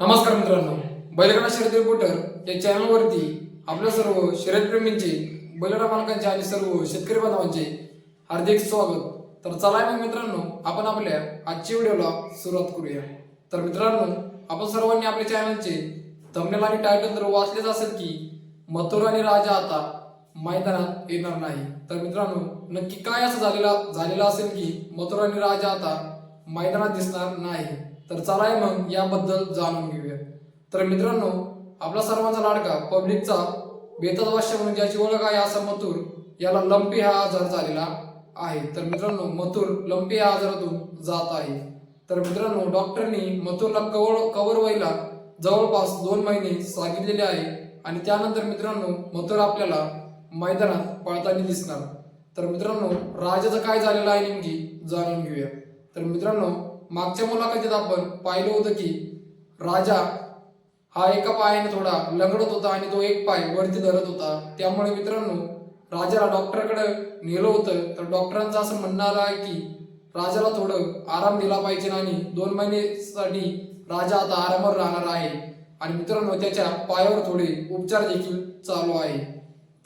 नमस्कार मित्रांनो बैलगाडा शर्यत रिपोर्टर या चॅनलवरती आपल्या सर्व शर्यतप्रेमींचे बैलगाडा मालकांचे आणि सर्व शेतकरी बांधवांचे हार्दिक स्वागत. तर चला मग मित्रांनो आपण आपल्या आजच्या व्हिडिओला सुरुवात करूया. तर मित्रांनो आपण सर्वांनी आपल्या चॅनलचे तमनेल आणि टायटल तर वाचलेच असेल की मथुर आणि राजा आता मैदानात येणार नाही. तर मित्रांनो नक्की काय असं झालेला झालेलं असेल की मथुर आणि राजा आता मैदानात दिसणार नाही. तर चला मग याबद्दल जाणून घेऊया. तर मित्रांनो आपला सर्वांचा लाडका पब्लिकचा बेताज वाश्य म्हणून ज्याची ओळख आहे असा मथुर याला लंपी हा आजार झालेला आहे. तर मित्रांनो मथुर लंपी या आजारातून जात आहे. तर मित्रांनो डॉक्टरनी मथुरला कवळ कवर व्हायला जवळपास दोन महिने सांगितलेले आहे. आणि त्यानंतर मित्रांनो मथुर आपल्याला मैदानात पळताना दिसणार. तर मित्रांनो राजाचं काय झालेलं आहे नेमकी जाणून घेऊया. तर मित्रांनो मागच्या मुलाखतीत आपण पाहिलं होतं की राजा हा एका पायाने थोडा लंगडत होता आणि तो एक पाय वरती धरत होता. त्यामुळे मित्रांनो राजाला डॉक्टरकडे नेलं होतं. तर डॉक्टरांचं असं म्हणणं आलं आहे की राजाला थोडं आराम दिला पाहिजे आणि दोन महिनेसाठी राजा आता आरामावर राहणार आहे. आणि मित्रांनो त्याच्या पायावर थोडे उपचार देखील चालू आहे.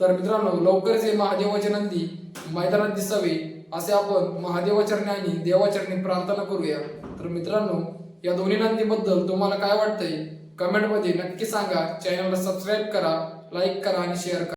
तर मित्रांनो लवकरच हे महादेवाची नंदी मैदानात दिसावे असे आपण महादेवाचरणी आणि देवाचरणी प्रार्थना करूया. तर मित्रांनो या दोन्ही नंदीबद्दल तुम्हाला काय वाटतंय? कमेंटमध्ये नक्की सांगा. चॅनलला सबस्क्राईब करा लाईक करा आणि शेअर करा.